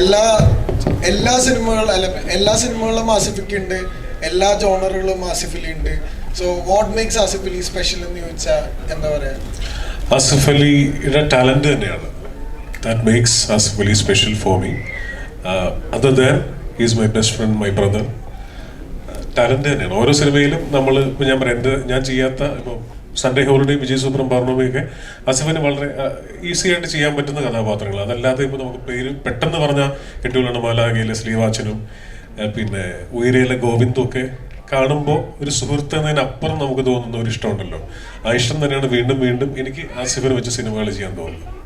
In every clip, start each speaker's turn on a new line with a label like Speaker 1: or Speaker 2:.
Speaker 1: എല്ലാ എല്ലാ സിനിമകളും അല്ല എല്ലാ സിനിമകളിലും ആസിഫിക്ക് ഉണ്ട് എല്ലാ ജോണറുകളും ആസിഫിലുണ്ട് so what makes Asif Ali special എന്ന് ചോദിച്ചാൽ എന്താ പറയുക
Speaker 2: ആസിഫ് അലിയുടെ ടാലന്റ് തന്നെയാണ് that makes Asif Ali special for me other than is my best friend my brother talent തന്നെയാണ്. ഓരോ സിനിമയിലും നമ്മൾ ഞാൻ പറയാം എന്റെ ഞാൻ ചെയ്യാത്ത ഇപ്പോൾ സൺഡേ ഹോളിഡേ വിജയ് സൂപ്രം പൗർണമിയൊക്കെ അസിഫിന് വളരെ ഈസി ആയിട്ട് ചെയ്യാൻ പറ്റുന്ന കഥാപാത്രങ്ങൾ അതല്ലാതെ ഇപ്പോൾ നമുക്ക് പേര് പെട്ടെന്ന് പറഞ്ഞ കെട്ടുകളാണ് മാലാകയിലെ ശ്രീവാച്ചനും പിന്നെ ഉയരയിലെ ഗോവിന്ദും ഒക്കെ കാണുമ്പോൾ ഒരു സുഹൃത്ത് എന്നതിനപ്പുറം നമുക്ക് തോന്നുന്ന ഒരു ഇഷ്ടമുണ്ടല്ലോ ആ ഇഷ്ടം തന്നെയാണ് വീണ്ടും വീണ്ടും എനിക്ക് ആസിഫിനെ വെച്ച് സിനിമകൾ ചെയ്യാൻ തോന്നുന്നത്.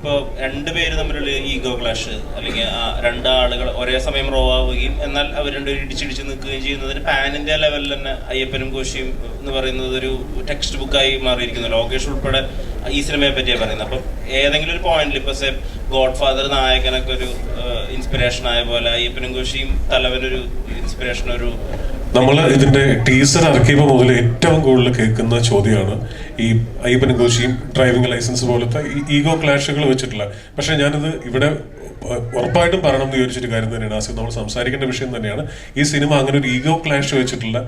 Speaker 3: ഇപ്പോൾ രണ്ടുപേര് തമ്മിലുള്ള ഈഗോ ക്ലാഷ് അല്ലെങ്കിൽ രണ്ടാളുകൾ ഒരേ സമയം റോ ആവുകയും എന്നാൽ അവർ രണ്ടുപേരും ഇടിച്ചിടിച്ച് നിൽക്കുകയും ചെയ്യുന്നതിന് പാൻ ഇന്ത്യ ലെവലിൽ തന്നെ അയ്യപ്പനും കോശിയും എന്ന് പറയുന്നത് ഒരു ടെക്സ്റ്റ് ബുക്കായി മാറിയിരിക്കുന്നു. ലോകേഷ് ഉൾപ്പെടെ ഈ സിനിമയെ പറ്റിയാണ് പറയുന്നത്. അപ്പം ഏതെങ്കിലും ഒരു പോയിന്റിൽ ഇപ്പോൾ സെ ഗോഡ് ഫാദർ നായകനൊക്കെ ഒരു ഇൻസ്പിറേഷൻ ആയ പോലെ അയ്യപ്പനും കോശിയും തലവനൊരു ഇൻസ്പിറേഷൻ ഒരു
Speaker 2: നമ്മൾ ഇതിന്റെ ടീസർ ഇറക്കിയപ്പോൾ മുതൽ ഏറ്റവും കൂടുതൽ കേൾക്കുന്ന ചോദ്യമാണ് ഈ അയ്യപ്പൻ കോശിയും ഡ്രൈവിംഗ് ലൈസൻസ് പോലത്തെ ഈഗോ ക്ലാഷുകൾ വെച്ചിട്ടുള്ള. പക്ഷെ ഞാനിത് ഇവിടെ ഉറപ്പായിട്ടും പറയണം എന്ന് വിചാരിച്ചൊരു കാര്യം തന്നെയാണ്. ആസിഫ് നമ്മൾ സംസാരിക്കേണ്ട വിഷയം തന്നെയാണ്. ഈ സിനിമ അങ്ങനെ ഒരു ഈഗോ ക്ലാഷ് വെച്ചിട്ടുള്ള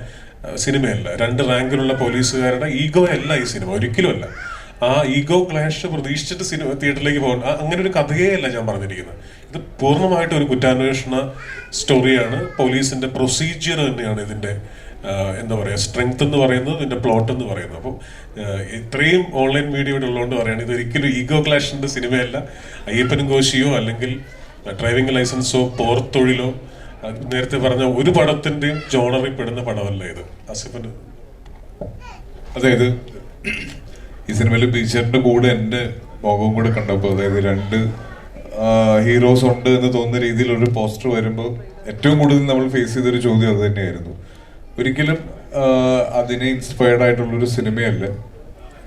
Speaker 2: സിനിമയല്ല. രണ്ട് റാങ്കിലുള്ള പോലീസുകാരുടെ ഈഗോ അല്ല ഈ സിനിമ. ഒരിക്കലും അല്ല. ആ ഈഗോ ക്ലാഷ് പ്രതീക്ഷിച്ചിട്ട് സിനിമ തിയേറ്ററിലേക്ക് പോകണം അങ്ങനെ ഒരു കഥയേ അല്ല ഞാൻ പറഞ്ഞിരിക്കുന്നത്. ഇത് പൂർണമായിട്ട് ഒരു കുറ്റാന്വേഷണ സ്റ്റോറിയാണ്. പോലീസിന്റെ പ്രൊസീജിയർ തന്നെയാണ് ഇതിന്റെ എന്താ പറയുക സ്ട്രെങ്ത് എന്ന് പറയുന്നത് ഇതിന്റെ പ്ലോട്ട് എന്ന് പറയുന്നത്. അപ്പം ഇത്രയും ഓൺലൈൻ മീഡിയ ഇവിടെ ഉള്ളതുകൊണ്ട് പറയുകയാണ് ഇത് ഒരിക്കലും ഈഗോ ക്ലാഷിന്റെ സിനിമയല്ല. അയ്യപ്പനും കോശിയോ അല്ലെങ്കിൽ ഡ്രൈവിംഗ് ലൈസൻസോ പോർത്തൊഴിലോ നേരത്തെ പറഞ്ഞ ഒരു പടത്തിന്റെയും ജോണറിൽ പെടുന്ന പടമല്ല ഇത്. ആസിഫിന്.
Speaker 4: അതായത് ഈ സിനിമയിൽ ബീച്ചറിന്റെ കൂടെ എന്റെ മുഖവും കൂടെ കണ്ടപ്പോൾ അതായത് രണ്ട് ഹീറോസ് ഉണ്ട് എന്ന് തോന്നുന്ന രീതിയിൽ ഒരു പോസ്റ്റർ വരുമ്പോൾ ഏറ്റവും കൂടുതൽ നമ്മൾ ഫേസ് ചെയ്തൊരു ചോദ്യം അത് തന്നെയായിരുന്നു. ഒരിക്കലും അതിനെ ഇൻസ്പയർഡ് ആയിട്ടുള്ളൊരു സിനിമയല്ല.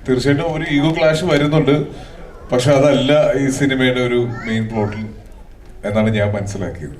Speaker 4: തീർച്ചയായിട്ടും ഒരു ഈഗോ ക്ലാഷ് വരുന്നുണ്ട് പക്ഷെ അതല്ല ഈ സിനിമയുടെ ഒരു മെയിൻ പ്ലോട്ടിൽ എന്നാണ് ഞാൻ മനസ്സിലാക്കിയത്.